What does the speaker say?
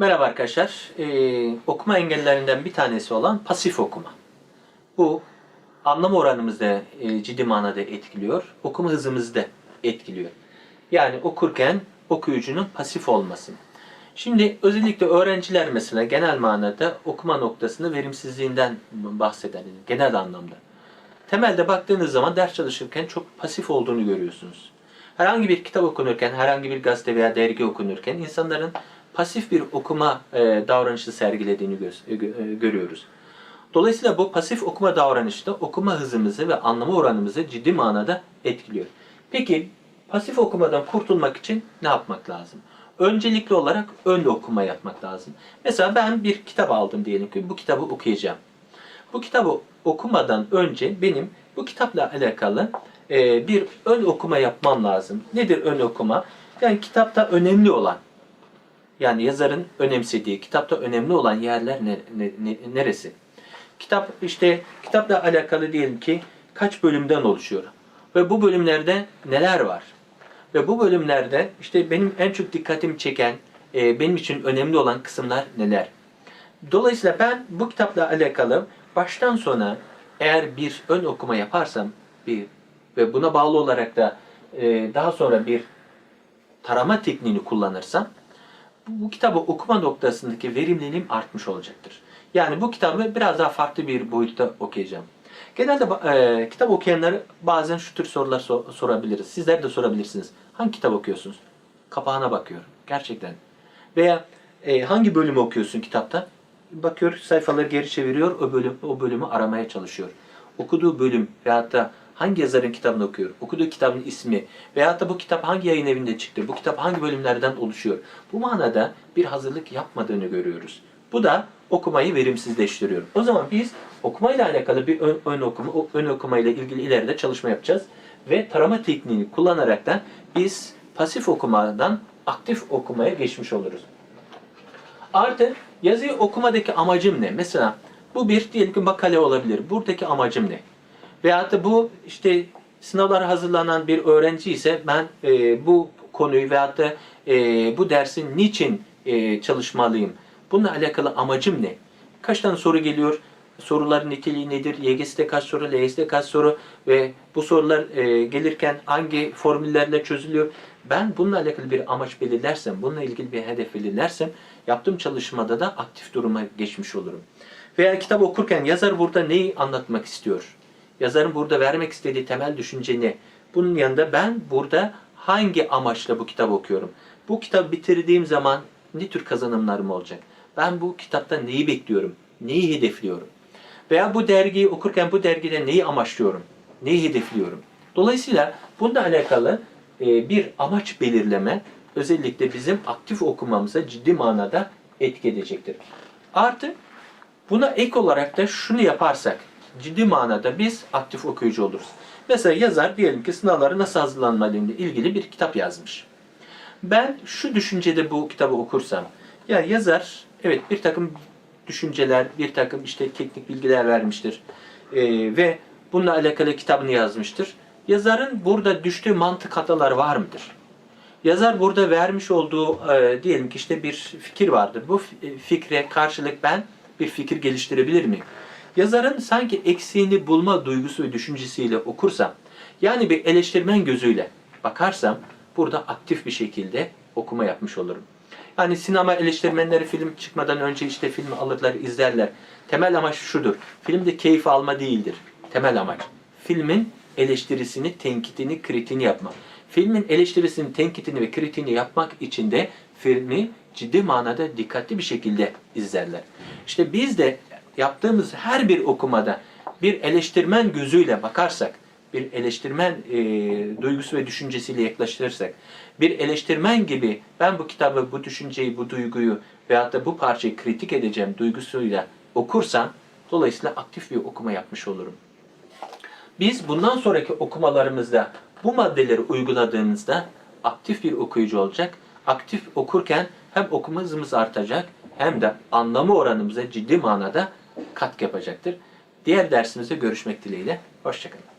Merhaba arkadaşlar. Ee, okuma engellerinden bir tanesi olan pasif okuma. Bu anlam oranımızı da e, ciddi manada etkiliyor. Okuma hızımızı da etkiliyor. Yani okurken okuyucunun pasif olması. Şimdi özellikle öğrenciler mesela genel manada okuma noktasında verimsizliğinden bahseder genel anlamda. Temelde baktığınız zaman ders çalışırken çok pasif olduğunu görüyorsunuz. Herhangi bir kitap okunurken, herhangi bir gazete veya dergi okunurken insanların pasif bir okuma e, davranışı sergilediğini e, gö- e, görüyoruz. Dolayısıyla bu pasif okuma davranışı da okuma hızımızı ve anlama oranımızı ciddi manada etkiliyor. Peki pasif okumadan kurtulmak için ne yapmak lazım? Öncelikli olarak ön okuma yapmak lazım. Mesela ben bir kitap aldım diyelim ki bu kitabı okuyacağım. Bu kitabı okumadan önce benim bu kitapla alakalı e, bir ön okuma yapmam lazım. Nedir ön okuma? Yani kitapta önemli olan, yani yazarın önemsediği, kitapta önemli olan yerler ne, ne- ne- neresi? Kitap işte kitapla alakalı diyelim ki kaç bölümden oluşuyor ve bu bölümlerde neler var? Ve bu bölümlerde işte benim en çok dikkatimi çeken, e, benim için önemli olan kısımlar neler? Dolayısıyla ben bu kitapla alakalı baştan sona eğer bir ön okuma yaparsam bir ve buna bağlı olarak da e, daha sonra bir tarama tekniğini kullanırsam bu, kitabı okuma noktasındaki verimliliğim artmış olacaktır. Yani bu kitabı biraz daha farklı bir boyutta okuyacağım. Genelde e, kitap okuyanları bazen şu tür sorular so- sorabiliriz. Sizler de sorabilirsiniz. Hangi kitap okuyorsunuz? Kapağına bakıyorum. Gerçekten. Veya e, hangi bölümü okuyorsun kitapta? Bakıyor sayfaları geri çeviriyor. O bölüm o bölümü aramaya çalışıyor. Okuduğu bölüm veyahut da hangi yazarın kitabını okuyor? Okuduğu kitabın ismi veyahut da bu kitap hangi yayın evinde çıktı? Bu kitap hangi bölümlerden oluşuyor? Bu manada bir hazırlık yapmadığını görüyoruz. Bu da okumayı verimsizleştiriyor. O zaman biz okumayla alakalı bir ön, ön okuma, ön okumayla ilgili ileride çalışma yapacağız ve tarama tekniğini kullanaraktan biz pasif okumadan aktif okumaya geçmiş oluruz. Artı yazıyı okumadaki amacım ne? Mesela bu bir diyelim ki makale olabilir. Buradaki amacım ne? Veyahut da bu işte sınavlara hazırlanan bir öğrenci ise ben e, bu konuyu veyahut da e, bu dersin niçin e, çalışmalıyım? Bununla alakalı amacım ne? Kaç tane soru geliyor? Soruların niteliği nedir? YGS'de kaç soru, LYS'de kaç soru ve bu sorular e, gelirken hangi formüllerle çözülüyor? Ben bununla alakalı bir amaç belirlersem, bununla ilgili bir hedef belirlersem yaptığım çalışmada da aktif duruma geçmiş olurum. Veya kitap okurken yazar burada neyi anlatmak istiyor? Yazarın burada vermek istediği temel düşünce ne? Bunun yanında ben burada hangi amaçla bu kitabı okuyorum? Bu kitabı bitirdiğim zaman ne tür kazanımlarım olacak? Ben bu kitapta neyi bekliyorum? Neyi hedefliyorum? Veya bu dergiyi okurken bu dergide neyi amaçlıyorum? Neyi hedefliyorum? Dolayısıyla bununla alakalı e, bir amaç belirleme özellikle bizim aktif okumamıza ciddi manada etki edecektir. Artı Buna ek olarak da şunu yaparsak ciddi manada biz aktif okuyucu oluruz. Mesela yazar diyelim ki sınavlara nasıl hazırlanmalıyla ilgili bir kitap yazmış. Ben şu düşüncede bu kitabı okursam, ya yazar evet bir takım düşünceler, bir takım işte teknik bilgiler vermiştir Ee, ve bununla alakalı kitabını yazmıştır. Yazarın burada düştüğü mantık hataları var mıdır? Yazar burada vermiş olduğu e, diyelim ki işte bir fikir vardır. Bu e, fikre karşılık ben bir fikir geliştirebilir miyim? Yazarın sanki eksiğini bulma duygusu ve düşüncesiyle okursam, yani bir eleştirmen gözüyle bakarsam burada aktif bir şekilde okuma yapmış olurum. Yani sinema eleştirmenleri film çıkmadan önce işte filmi alırlar, izlerler. Temel amaç şudur. Filmde keyif alma değildir. Temel amaç. Filmin eleştirisini, tenkitini, kritiğini yapmak. Filmin eleştirisini, tenkitini ve kritiğini yapmak için de filmi ciddi manada dikkatli bir şekilde izlerler. İşte biz de yaptığımız her bir okumada bir eleştirmen gözüyle bakarsak, bir eleştirmen e, duygusu ve düşüncesiyle yaklaştırırsak, bir eleştirmen gibi ben bu kitabı, bu düşünceyi, bu duyguyu veyahut da bu parçayı kritik edeceğim duygusuyla okursam, dolayısıyla aktif bir okuma yapmış olurum. Biz bundan sonraki okumalarımızda bu maddeleri uyguladığımızda aktif bir okuyucu olacak. Aktif okurken hem okuma hızımız artacak hem de anlamı oranımıza ciddi manada katkı yapacaktır. Diğer dersimizde görüşmek dileğiyle. Hoşçakalın.